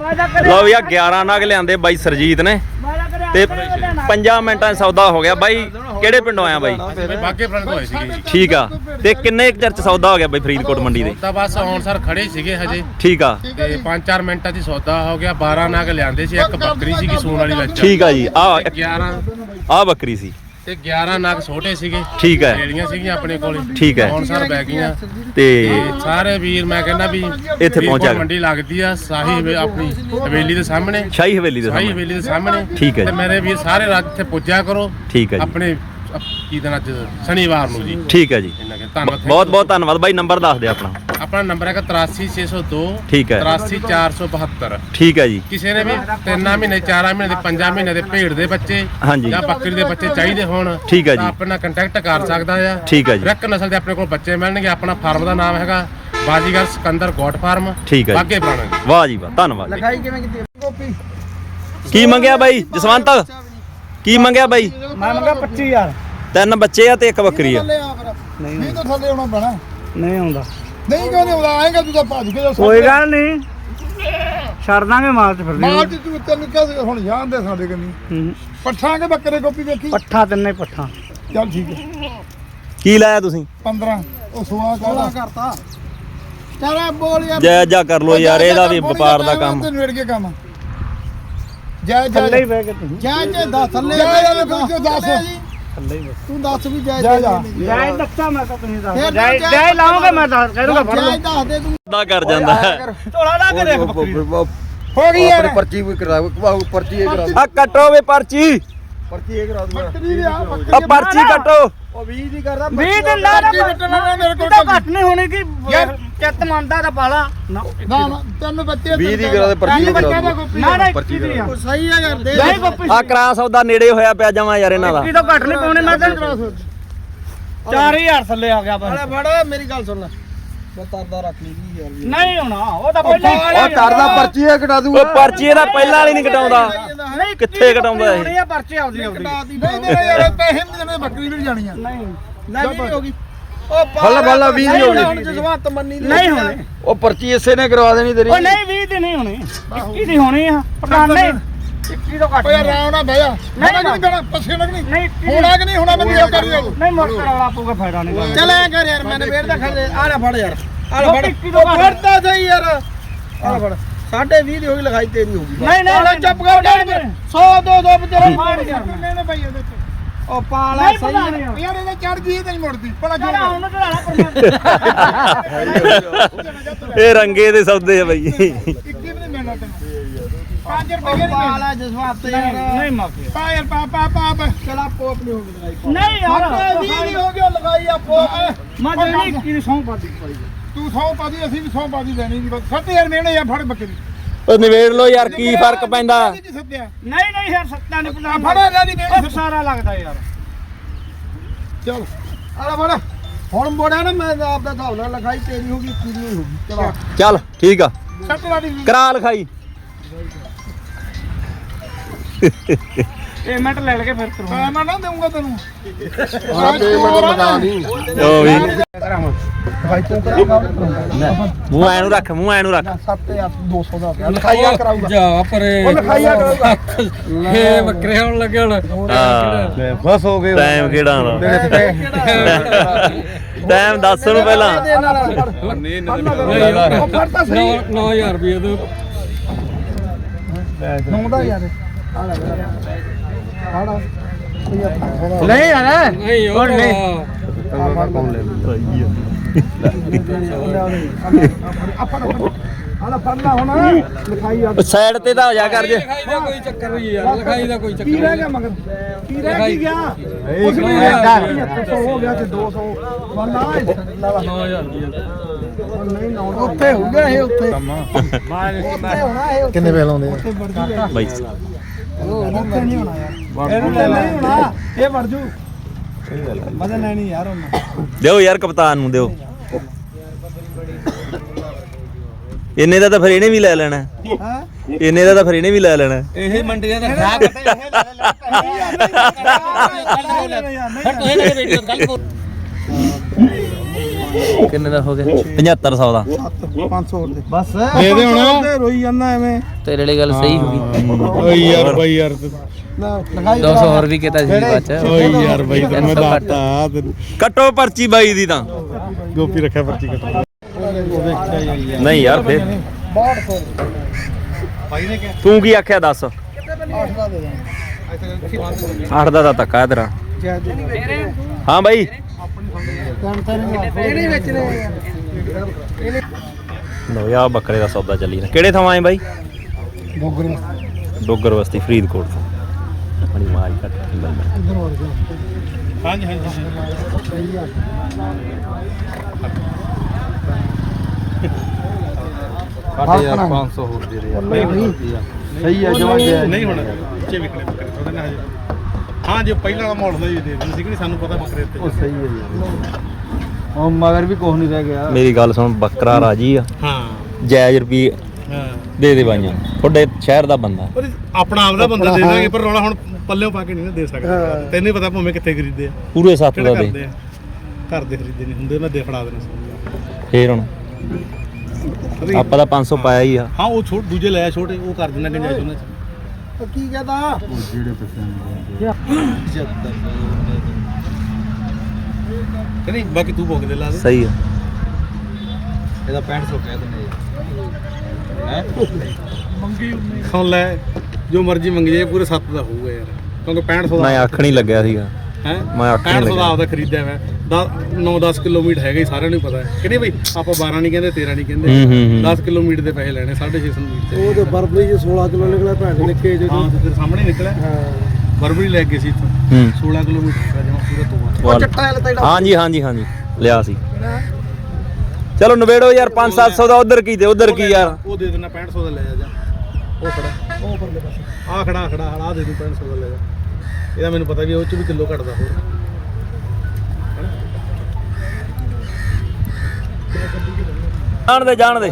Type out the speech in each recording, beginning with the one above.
ਲਓ ਵੀ ਆ 11 ਨਗ ਲਿਆਂਦੇ ਬਾਈ ਸਰਜੀਤ ਨੇ। ਤੇ 5 ਮਿੰਟਾਂ ਸੌਦਾ ਹੋ ਗਿਆ। ਬਾਈ ਕਿਹੜੇ ਪਿੰਡੋਂ ਆਇਆ ਬਾਈ? ਬਾਗੇ ਫਰੰਟ ਹੋਏ ਸੀਗੇ ਠੀਕ ਆ। ਤੇ ਕਿੰਨੇ ਚਿਰ 'ਚ ਸੌਦਾ ਹੋ ਗਿਆ ਬਾਈ ਫਰੀਦਕੋਟ ਮੰਡੀ ਦੇ? ਤਾਂ ਬਸ ਹੁਣ ਸਰ ਖੜੇ ਸੀਗੇ ਹਜੇ। ਠੀਕ ਆ। ਤੇ 5-4 ਮਿੰਟਾਂ 'ਚ ਹੀ ਸੌਦਾ ਹੋ ਗਿਆ। 12 ਨਗ ਲਿਆਂਦੇ ਸੀ। ਇੱਕ ਬੱਕਰੀ ਸੀਗੀ ਸੂਣ ਵਾਲੀ ਵਿੱਚ। ਠੀਕ ਆ ਜੀ। ਆ 11 ਆ ਬੱਕਰੀ ਸੀ। ਤੇ 11 ਨਗ ਛੋਟੇ ਸੀਗੇ। ਠੀਕ ਹੈ। ਜਿਹੜੀਆਂ ਸੀਗੀਆਂ ਆਪਣੇ ਕੋਲ। ਠੀਕ ਹੈ। ਹੁਣ ਸਰ ਬੈ ਗਈਆਂ। ਤੇ ਤੇ ਸਾਰੇ ਵੀਰ ਮੈਂ ਕਹਿੰਦਾ ਵੀ ਇੱਥੇ ਪਹੁੰਚਾ ਫਰੀਦਕੋਟ ਮੰਡੀ ਲੱਗਦੀ ਆ ਸਾਹੀ ਹਵੇ- ਆਪਣੀ ਹਵੇਲੀ ਦੇ ਸਾਹਮਣੇ। ਸ਼ਾਹੀ ਹਵੇਲੀ ਦੇ ਸਾਹੀ ਸਾਹਮਣੇ। ਹਵੇਲੀ ਦੇ ਸਾਹਮਣੇ। ਠੀਕ ਹੈ ਤੇ ਜੀ। ਮੇਰੇ ਵੀਰ ਸਾਰੇ ਰਾਤ ਇੱਥੇ ਪੁੱਜਿਆ ਕਰੋ। ਠੀਕ ਹੈ ਜੀ। ਆਪਣੇ ਕੀ ਦਿਨ ਅੱਜ? ਸ਼ਨੀਵਾਰ ਨੂੰ ਜੀ। ਠੀਕ ਹੈ ਜੀ। ਇਹਨਾਂ ਕੇ ਧੰਨਵਾਦ ਬਹੁਤ ਬਹੁਤ ਧੰਨਵਾਦ। ਬਾਈ ਨੰਬਰ ਦੱਸ ਦਿਓ ਆਪਣਾ। ਆਪਣਾ ਨੰਬਰ ਹੈਗਾ 83602 ਠੀਕ ਹੈ। 83472 ਠੀਕ ਹੈ ਜੀ। ਕਿਸੇ ਨੇ ਵੀ ਤਿੰਨਾਂ ਮਹੀਨੇ ਚਾਰਾਂ ਮਹੀਨੇ ਦੇ ਪੰਜਾਂ ਮਹੀਨੇ ਦੇ ਭੇਡ ਦੇ ਬੱਚੇ ਹਾਂਜੀ। ਜਾਂ ਬੱਕਰੀ ਦੇ ਬੱਚੇ ਚਾਹੀਦੇ ਹੋਣ ਠੀਕ ਹੈ ਜੀ। ਆਪਣਾ ਕੰਟੈਕਟ ਕਰ ਸਕਦਾ ਆ। ਠੀਕ ਹੈ ਜੀ। ਰੈਕ ਨਸਲ ਦੇ ਆਪਣੇ ਕੋਲ ਬੱਚੇ ਮਿਲਣਗੇ। ਆਪਣਾ ਫਾਰਮ ਦਾ ਨਾਮ ਹੈਗਾ ਬਾਜੀਗਰ ਸਿਕੰਦਰ ਗੋਟ ਫਾਰਮ। ਠੀਕ ਹੈ ਪੁਰਾਣਾ ਜੀ ਵਾਹ ਜੀ ਵਾਹ ਧੰਨਵਾਦ ਲਿਖਾਈ ਕਿਵੇਂ ਕੀਤੀ? ਕਾਪੀ ਕੀ ਮੰਗਿਆ ਬਾਈ? ਜਸਵੰਤ? ਕੀ ਮੰਗਿਆ ਬਾਈ? ਮੈਂ ਮੰਗਾ 25000 ਤਿੰਨ ਬੱਚੇ ਆ ਤੇ ਇੱਕ ਬੱਕਰੀ ਆ। ਨਹੀਂ ਨਹੀਂ ਤਾਂ ਥੱਲੇ ਆਉਣਾ ਪੈਣਾ। ਨਹੀਂ ਆਉਂਦਾ। ਨਹੀਂ ਕਿਉਂ ਨਹੀਂ ਆਉਂਦਾ? ਆਏਗਾ ਤੂੰ ਤਾਂ ਭੱਜ ਕੇ ਜਾ ਕੋਈ ਗੱਲ ਨਹੀਂ। ਛੱਡ ਦਾਂਗੇ ਮਾਲ ਚ ਫਿਰ ਮਾਲ ਚ ਤੂੰ ਤੈਨੂੰ ਕਿਹਾ ਹੁਣ ਜਾਣਦੇ ਸਾਡੇ ਕੰਨੀ। ਪੱਠਾਂ ਕੇ ਬੱਕਰੇ ਗੋਪੀ ਵੇਖੀ? ਪੱਠਾ ਤਿੰਨੇ ਪੱਠਾ। ਚੱਲ ਠੀਕ ਹੈ। ਕੀ ਲਾਇਆ ਤੁਸੀਂ? 15 ਉਹ 16 ਕਾਹਦਾ ਕਰਤਾ। ਚਲ ਬੋਲ ਯਾਰ ਜੈ ਜਾ ਕਰ ਲੋ ਯਾਰ ਇਹਦਾ ਵੀ ਵਪਾਰ ਦਾ ਕੰਮ। ਤੈਨੂੰ ਵੇੜ ਕੇ ਕੰਮ। ਜੈ ਜੈ ਥੱਲੇ ਹੀ ਬਹਿ ਕੇ ਤੁਸੀਂ ਜੈ ਜੈ ਦੱਸ ਥੱਲੇ ਜੈ ਜੈ ਦੱਸ। ਥੱਲੇ ਹੀ ਬਹਿ। ਤੂੰ ਦੱਸ ਵੀ ਜੈ ਜੈ। ਜਾਇ ਦੱਸਾਂ ਮੈਂ ਤਾਂ ਤੁਸੀਂ ਦੱਸ। ਜਾਇਜ਼ ਜਾਇ ਲਾਉਂਗੇ ਮੈਂ ਦੱਸ ਕਹਿ ਦੂੰਗਾ ਫੜ ਲਓ ਜੈ ਦੱਸ ਦੇ ਤੂੰ। ਦਾ ਕਰ ਜਾਂਦਾ। ਝੋਲਾ ਲਾ ਕੇ ਦੇਖ। ਬੱਕਰੀ। ਹੋ ਗਈ ਯਾਰ। ਪਰਚੀ ਵੀ ਕਰਾ ਬਾਹੂ ਪਰਚੀ ਇਹ ਕਰਾ ਆ ਕੱਟੋ ਵੇ ਪਰਚੀ। ਪਰਚੀ ਇਹ ਕਰਾ ਦੂੰਗਾ ਆ ਪਰਚੀ ਕੱਟੋ। ਉਹ 20 ਦੀ ਕਰਦਾ ਵੀਹ ਦਿਨ ਨਾ ਨਾ ਮੇਰੇ ਕੋਲ ਤਾਂ ਘੱਟ ਨਹੀਂ ਹੋਣੀ ਕਿ ਯਾਰ। ਚਿੱਤ ਮੰਨਦਾ ਤਾਂ ਪਾਲਾ। ਨਾ ਨਾ ਤਿੰਨ ਬੱਚੇ 20 ਦੀ ਕਰਾ ਦੇ ਪਰਚੀ ਕਰਾ ਦਾ। ਗੋਪੀ ਨਾ ਨਾ ਪਰਚੀ ਦੀ। ਆ। ਸਹੀ ਆ ਯਾਰ ਦੇ ਆ ਕਰਾ ਸੌਦਾ ਨੇੜੇ ਹੋਇਆ ਪਿਆ ਜਮਾ ਯਾਰ ਇਹਨਾਂ ਦਾ। ਤੋਂ ਘੱਟ ਨਹੀਂ ਪਾਉਣੇ ਮੈਂ ਤਾਂ 4000 ਥੱਲੇ ਆ ਗਿਆ ਬਸ। ਫੜ ਮੇਰੀ ਗੱਲ ਸੁਣ ਲੈ। ਮੈਂ ਤਰਦਾ ਰੱਖ ਲਈ ਜੀ ਯਾਰ ਨਹੀਂ ਹੋਣਾ ਉਹ ਤਾਂ ਪਹਿਲਾਂ ਹੀ ਉਹ ਕਰਦਾ ਪਰਚੀ ਇਹ ਕਟਾ ਦੂੰਗਾ। ਉਹ ਪਰਚੀ ਇਹਦਾ ਪਹਿਲਾਂ ਵਾਲੀ ਨਹੀਂ ਕਟਾਉਂਦਾ। ਨਹੀਂ ਕਿੱਥੇ ਕਟਾਉਂਦਾ ਇਹ? ਹੋਣੀ ਆ ਪਰਚੀ ਆਉਂਦੀ ਆਉਂਦੀ ਨਹੀਂ ਦੇ ਯਾਰ ਪੈਸੇ ਨਹੀਂ ਦੇਣੇ ਬੱਕਰੀ ਵੀ ਨੀ ਜਾਣੀ ਆ ਨਹੀਂ ਲੈ ਵੀ ਹੋ ਗਈ। ਉਹ ਫੱਲ ਫੱਲ 20 ਦੀ ਹੁਣ ਗਈ ਜਜ਼ਬਾਤ ਮੰਨੀ ਨਹੀਂ ਹੋਣੀ। ਉਹ ਪਰਚੀ ਇਸੇ ਨੇ ਕਰਵਾ ਦੇਣੀ ਤੇਰੀ। ਉਹ ਨਹੀਂ 20 ਦੀ ਨਹੀਂ ਹੋਣੀ। 21 ਦੀ ਹੋਣੀ ਆ। ਪ੍ਰਧਾਨ ਨਹੀਂ 21 ਤੋਂ ਘੱਟ ਓਏ ਨਹੀਂ। ਆਰਾਮ ਨਾਲ ਬਹਿ ਜਾ। ਨਹੀਂ, ਨਹੀਂ ਨਹੀਂ। ਦੇਣਾ ਪੱਛੇ ਨਾ ਨਹੀਂ ਨਹੀਂ 21 ਹੋਣਾ ਕਿ ਨਹੀਂ ਹੋਣਾ ਮੈਨੂੰ ਇਹ ਕਰੀ ਜਾਓ। ਨਹੀਂ। ਮੋਟਰ ਵਾਲਾ ਪਊਗਾ ਫਾਇਦਾ ਨਹੀਂ। ਚੱਲ ਐ ਕਰ ਯਾਰ ਮੈਨੂੰ ਵੇੜ ਦਾ ਖੜੇ ਆ ਲੈ ਫੜ ਯਾਰ। ਆ ਲੈ ਫੜ। ਉਹ ਫੜਦਾ ਸਹੀ ਯਾਰ। ਆ ਲੈ ਫੜ। ਸਾਢੇ 20 ਦੀ ਹੋ ਗਈ ਲਿਖਾਈ ਤੇਰੀ ਹੋ ਗਈ। ਨਹੀਂ ਨਹੀਂ ਲੈ ਚੁੱਪ ਕਰ ਜਾ 100 200 ਬਤੇਰੇ ਫੜ ਯਾਰ। ਲੈਣੇ ਪਈ ਉਹਦੇ ਤੇ ਉਹ ਪਾਲਾ ਨਹੀਂ ਸਹੀ ਪਤਾ ਨਹੀਂ। ਯਾਰ ਯਾਰ ਇਹਦੇ ਚੜ ਗਈ ਇਹ ਤਾਂ ਨਹੀਂ ਮੁੜਦੀ। ਭਲਾ ਚੱਲ ਕਿਉਂ ਹੁਣ ਚੜਾਣਾ ਇਹ ਰੰਗੇ ਦੇ ਸੌਦੇ ਆ ਬਾਈ ਇੱਕੀ ਵੀ ਨਹੀਂ ਮਿਲਣਾ ਤੈਨੂੰ 5 ਰੁਪਏ ਨਹੀਂ ਪਾਲਾ ਜਜ਼ਬਾਤ ਯਾਰ। ਨਹੀਂ ਮਾਫੀ ਪਾ ਯਾਰ ਪਾ ਪਾ ਪਾ ਪਾ। ਚਲਾ ਪੋਪ ਨਹੀਂ ਹੋ ਗਈ ਲਗਾਈ ਨਹੀਂ ਯਾਰ ਸਾਢੇ 20 ਦੀ ਹੋ ਗਈ ਲਗਾਈ ਆ ਪੋਪ ਮੈਂ ਜਿਹੜੀ 21 ਦੀ ਸੌਂ ਪਾਦੀ ਤੂੰ 100 ਪਾਦੀ ਅਸੀਂ ਵੀ 100 ਪਾਦੀ ਦੇਣੀ ਨਹੀਂ। ਬਸ 7000 ਮੇਣੇ ਯਾਰ ਫੜ ਬੱਕਰੀ। ਉਹ ਨਿਬੇੜ ਲੋ ਯਾਰ ਕੀ ਫ਼ਰਕ ਪੈਂਦਾ? ਨਹੀਂ ਨਹੀਂ ਯਾਰ ਸੱਤਾ ਨਹੀਂ ਪਤਾ ਫੜ ਮੇਣੇ ਉਹ ਸਾਰਾ ਲੱਗਦਾ ਯਾਰ। ਚਲ ਆਲਾ ਫੜ। ਹੁਣ ਮੋੜਿਆ ਨਾ ਮੈਂ ਆਪ ਦਾ ਹਿਸਾਬ ਨਾਲ ਲਿਖਾਈ ਤੇਰੀ ਹੋ ਗਈ ਤੇਰੀ ਹੋ ਗਈ। ਚਲੋ। ਚੱਲ ਠੀਕ ਆ। ਕਰਾ ਲਿਖਾਈ। ਪੇਮੈਂਟ ਲੈ ਲਗੇ ਫਿਰ ਕਰੋ ਮੈਂ ਨਾ ਦੇਊਂਗਾ ਤੈਨੂੰ। ਹਾਂ ਪੇਮੈਂਟ ਮਗਾ ਨਹੀਂ। ਉਹ ਵੀ। ਭਾਈ ਤੂੰ ਕਰਾਂਗਾ ਮੂੰਹ ਐ ਨੂੰ ਰੱਖ ਮੂੰਹ ਐ ਨੂੰ ਰੱਖ। 7200 ਦਾ ਲਿਖਾਈਆ ਕਰਾਊਗਾ। ਜਾ ਪਰੇ ਉਹ ਲਿਖਾਈਆ ਕਰਾਊਗਾ। ਇਹ ਬੱਕਰੇ ਹੋਣ ਲੱਗੇ ਹੁਣ। ਹਾਂ। ਬਸ ਹੋ ਗਏ। ਟਾਈਮ ਕਿਹੜਾ ਹੁਣ ਟਾਈਮ ਦੱਸ ਨੂੰ ਪਹਿਲਾਂ ਉਹ ਫੜਤਾ ਸਹੀ। 9000 ਰੁਪਏ ਤੋਂ ਨੌਂਦਾ ਯਾਰ ਆ ਲੈ ਫੜ ਨਹੀਂ ਯਾਰ ਨਹੀਂ ਉਹ ਨਹੀਂ ਆਲਾ ਫੜਨਾ ਹੁਣ ਲਿਖਾਈ ਆ ਸਾਈਡ ਤੇ ਤਾਂ ਹੋ ਜਾ ਕਰ ਜੇ ਲਿਖਾਈ ਦਾ ਕੋਈ ਚੱਕਰ ਨਹੀਂ ਯਾਰ ਲਿਖਾਈ ਦਾ ਕੋਈ ਚੱਕਰ ਕੀ ਰਹਿ ਗਿਆ ਮਗਰ ਕੀ ਰਹਿ ਗਿਆ ਨਹੀਂ ਨਹੀਂ, 700 ਹੋ ਗਿਆ ਤੇ 200 ਬੰਦਾ 9000 ਰੁਪਏ ਨਹੀਂ ਨਾ ਉੱਥੇ ਹੋ ਗਿਆ ਇਹ ਉੱਥੇ। ਕਿੰਨੇ ਵੇ ਲਾਉਂਦੇ ਉੱਥੇ ਬਾਈ ਉੱਥੇ ਨਹੀਂ ਹੋਣਾ ਯਾਰ ਇਹਨੂੰ ਤਾਂ ਨਹੀਂ ਹੋਣਾ ਇਹ ਵੜ ਜੂ ਮਦਨ ਲੈਣੀ ਯਾਰ ਉਹਨਾਂ ਦਿਓ ਯਾਰ ਕਪਤਾਨ ਨੂੰ ਦਿਓ ਇੰਨੇ ਦਾ ਤਾਂ ਫਿਰ ਇਹਨੇ ਵੀ ਲੈ ਲੈਣਾ ਹਾਂ ਇੰਨੇ ਦਾ ਤਾਂ ਫਿਰ ਇਹਨੇ ਵੀ ਲੈ ਲੈਣਾ ਇਹ ਮੰਡੀਆਂ ਦਾ ਖਰਾਬ ਕਿੰਨੇ ਦਾ ਹੋ ਗਿਆ? 7500 ਦਾ। 500 ਹੋਰ ਦੇ। ਬਸ ਦੇ ਦੇ ਹੁਣ। ਰੋਈ ਜਾਂਦਾ ਐਵੇਂ। ਤੇਰੇ ਲਈ ਗੱਲ ਸਹੀ ਹੋ ਗਈ। ਓਏ ਯਾਰ ਬਾਈ ਯਾਰ ਲਗਾਈ 200 ਹੋਰ ਵੀ ਕਿਤਾ ਸੀ ਬਾਅਦ ਚ। ਓਏ ਯਾਰ ਬਾਈ ਤੈਨੂੰ ਮੈਂ 300 ਘੱਟ। ਦੱਸਤਾ ਕੱਟੋ ਪਰਚੀ ਬਾਈ ਦੀ ਤਾਂ। ਗੋਪੀ ਰੱਖਿਆ ਪਰਚੀ ਕੱਟ। ਨਹੀਂ ਯਾਰ ਫੇਰ। ਬਾਈ ਨੇ ਕਿਹਾ ਤੂੰ ਕੀ ਆਖਿਆ ਦੱਸ? 8 ਦਾ ਦੇ ਦਾਂ 8 ਦਾ ਤਾਂ ਧੱਕਾ ਤੇਰਾ। ਹਾਂ ਬਾਈ। ਇਹਨੇ ਵੇਚਣੇ ਲੋ ਯਾ ਬੱਕਰੇ ਦਾ ਸੌਦਾ ਚੱਲੀ ਨਾ ਕਿਹੜੇ ਥਾਂ ਆਏ ਬਾਈ? ਬੋਗਰ ਡੋਗਰ ਬਸਤੀ ਫਰੀਦਕੋਟ ਤੋਂ। ਆਪਣੀ ਮਾਜ ਕੱਟ। ਹਾਂਜੀ ਹਾਂਜੀ ਸਾਡੇ ਯਾਰ 500 ਹੋਰ ਦੇ ਦੇ ਯਾਰ। ਸਹੀ ਹੈ ਜਮਾ ਗਿਆ ਨਹੀਂ ਹੁਣ ਉੱਚੇ ਵਿਕਣੇ ਬੱਕਰੇ ਥੋੜੇ ਨਾ ਹਜੇ। ਹਾਂ ਜੇ ਪਹਿਲਾਂ ਵਾਲਾ ਮਾਡਲ ਦਾ ਹੀ ਦੇ ਦਿੰਦੇ ਸੀ ਕਿ ਨਹੀਂ ਸਾਨੂੰ ਪਤਾ ਬੱਕਰੇ ਤੇ ਉਹ ਸਹੀ ਹੈ ਯਾਰ ਉਹ ਮਗਰ ਵੀ ਕੁਝ ਨਹੀਂ ਰਹਿ ਗਿਆ। ਮੇਰੀ ਗੱਲ ਸੁਣ ਬੱਕਰਾ ਰਾਜੀ ਆ। ਹਾਂ। ਜਾਇਜ਼ ਰੁਪਏ ਹਾਂ। ਦੇ ਦੇ ਬਾਈਆਂ। ਤੁਹਾਡੇ ਸ਼ਹਿਰ ਦਾ ਬੰਦਾ। ਆਪਣਾ ਆਪਦਾ ਬੰਦਾ ਦੇ ਦਾਂਗੇ ਪਰ ਰੌਲਾ ਹੁਣ ਪੱਲਿਓਂ ਪਾ ਕੇ ਨਹੀਂ ਦੇ ਸਕਦਾ। ਤੈਨੂੰ ਹੀ ਪਤਾ ਭਾਵੇਂ ਕਿੱਥੇ ਖਰੀਦੇ ਆ। ਪੂਰੇ ਸੱਤ ਦਾ ਦੇ। ਘਰ ਦੇ? ਖਰੀਦੇ ਨਹੀਂ ਹੁੰਦੇ ਮੈਂ ਦੇ ਫੜਾ ਦੇਣਾ ਸੀ। ਫੇਰ ਹੁਣ। ਆਪਾਂ ਤਾਂ 500 ਪਾਇਆ ਹੀ ਆ। ਹਾਂ ਉਹ ਛੋਟ ਦੂਜੇ ਲਿਆ ਛੋਟੇ ਉਹ ਕਰ ਦਿੰਦਾ ਗੰਜਾਇਸ਼ ਉਹਨਾਂ ਚ। ਕੀ ਕਹਦਾ ਕਿ ਨਹੀਂ ਬਾਕੀ ਤੂੰ ਭੋਗ ਦੇ ਲਾ ਦੇ। ਸਹੀ ਆ। ਇਹਦਾ 6500 ਕਹਿ ਦਿੰਦੇ ਸੁਣ ਲੈ ਜੋ ਮਰਜ਼ੀ ਮੰਗੀ ਪੂਰੇ 7 ਦਾ ਹੋਊਗਾ ਯਾਰ। ਕਿਉਂਕਿ 6500 ਦਾ ਮੈਂ ਅੱਖ ਨਹੀਂ ਲੱਗਿਆ ਸੀਗਾ। ਹੈ? ਮੈਂ ਆਖਣ 6500 ਦਾ ਲੱਗਿਆ। ਆਪਦਾ ਖਰੀਦਿਆ ਮੈਂ। 9-10 ਕਿਲੋਮੀਟਰ ਹੈਗਾ ਹੀ ਸਾਰਿਆਂ ਨੂੰ ਪਤਾ ਹੈ। ਕਿ ਨਹੀਂ ਬਈ ਆਪਾਂ 12 ਨਹੀਂ ਕਹਿੰਦੇ 13 ਨਹੀਂ ਕਹਿੰਦੇ। ਹੂੰ, ਹੂੰ, ਹੂੰ। 10 ਕਿਲੋਮੀਟਰ ਦੇ ਪੈਸੇ ਲੈਣੇ 650 ਮੀਟਰ ਤੇ ਉਹ ਤੇ ਬਰਬਰੀ ਚ 16 ਕਿਲੋ ਨਿਕਲਿਆ ਭੈਣ ਨਿੱਕੇ ਜਿਹੇ ਹਾਂ ਤੇ ਸਾਹਮਣੇ ਨਿਕਲਿਆ। ਬਰਬਰੀ ਲੈ ਗਏ ਸੀ ਇੱਥੋਂ। ਹੂੰ। 16 ਕਿਲੋਮੀਟਰ ਦਾ ਜਮਾ ਪੂਰਾ ਤੋੜ ਵਾਲ- ਚੱਟਾ ਵਾਲਾ ਤਾਂ ਹਾਂਜੀ ਹਾਂਜੀ ਹਾਂਜੀ। ਲਿਆ ਸੀ। ਚਲੋ ਨਵੇੜੋ ਯਾਰ 5-700 ਦਾ ਉਧਰ ਕੀ ਤੇ ਉਧਰ ਕੀ ਯਾਰ? ਉਹ ਦੇ ਦੇਣਾ 6500 ਦਾ ਲੈ ਜਾ। ਜਾ ਉਹ ਖੜਾ। ਉਹ ਪਰਲੇ ਪਾਸੇ। ਆ ਖੜਾ ਖੜਾ ਆ ਦੇ ਦੂੰ 6500 ਦਾ ਲੈ ਜਾ। ਇਹਦਾ ਮੈਨੂੰ ਪਤਾ ਵੀ ਉਹ ਚ ਵੀ ਕਿਲੋ ਘਟਦਾ ਹੋਰ। ਜਾਣ ਦੇ ਜਾਣ ਦੇ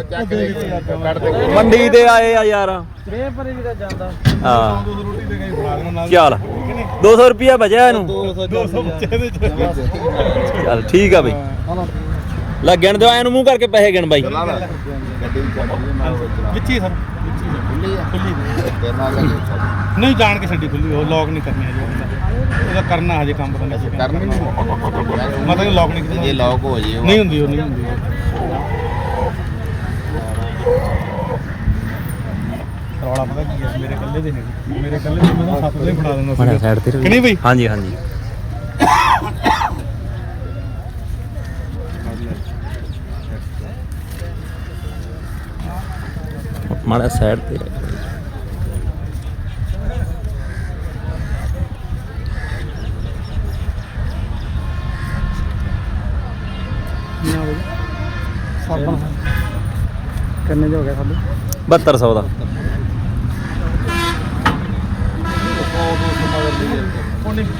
ਮੰਡੀ ਤੇ ਆਏ ਆ ਯਾਰ। ਰੇ ਪਰੇ ਵੀ ਤਾਂ ਜਾਂਦਾ ਹਾਂ। ਰੋਟੀ ਦੇ ਕੇ ਫੜਾ ਦੇਣਾ ਚੱਲ 200 ਰੁਪਿਆ ਬਚਿਆ ਇਹਨੂੰ। 200 ਬੱਚੇ ਦੇ ਚੱਲ, ਠੀਕ ਆ ਬਈ। ਲੈ ਗਿਣ ਦਿਓ, ਇਹਨੂੰ ਮੂੰਹ ਕਰਕੇ ਪੈਸੇ ਗਿਣ ਬਾਈ। ਵਿੱਚ ਸਰ ਖੁੱਲੀ ਨਹੀਂ ਜਾਣ ਕੇ ਛੱਡੀ ਖੁੱਲੀ, ਉਹ ਲੌਕ ਨਹੀਂ ਕਰਨੀ ਹਜੇ ਉਹਦਾ ਉਹਦਾ ਕਰਨਾ ਹਜੇ ਕੰਮ ਕਰਨਾ ਕਰਨੀ ਮਤਲਬ ਲੌਕ ਨਹੀਂ ਕਰਨੀ ਜੇ ਲੌਕ ਹੋ ਜੇ ਨਹੀਂ ਹੁੰਦੀ ਉਹ ਨਹੀਂ ਹੁੰਦੀ। ਰੌਲਾ ਪਤਾ ਕੀ ਹੈ ਮੇਰੇ ਕੱਲੇ ਦੇ ਨਹੀਂ ਮੇਰੇ ਕੱਲੇ ਦੇ ਮੈਨੂੰ ਸੱਤ ਦੇ ਫੜਾ ਦੇਣਾ ਮਾੜਾ ਸਾਈਡ ਤੇ ਕਿ ਨਹੀਂ ਬਈ? ਹਾਂਜੀ ਹਾਂਜੀ। ਮਾੜਾ ਸਾਈਡ ਤੇ ਕਿੰਨੇ ਦੇ ਹੋ ਗਿਆ ਸਾਡੇ? 7200 ਦਾ।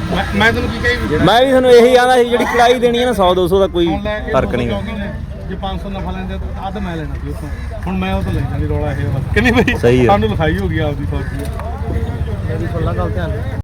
ਮੈਂ- ਮੈਂ ਤੈਨੂੰ ਕੀ ਕਹੀ ਮੈਂ ਵੀ ਤੁਹਾਨੂੰ ਇਹੀ ਆਂਦਾ ਸੀ ਜਿਹੜੀ ਕੜਾਈ ਦੇਣੀ ਹੈ ਨਾ 100 200 ਦਾ ਕੋਈ ਲੈ ਫ਼ਰਕ ਨਹੀਂ ਜੇ 500 ਨਫਾ ਲੈਂਦੇ ਤਾਂ ਅੱਧ ਮੈਂ ਲੈਣਾ ਸੀ ਹੁਣ ਮੈਂ ਉਹ ਤੋਂ ਲੈਣਾ ਨਹੀਂ ਰੌਲਾ ਇਹ ਬਸ ਕਿ ਨਹੀਂ ਬਈ। ਸਾਨੂੰ ਲਿਖਾਈ ਹੋ ਗਈ ਆਪਦੀ ਫੌਜੀ ਮੇਰੀ ਸੁਣ ਲਾ ਗੱਲ ਧਿਆਨ ਨਾਲ।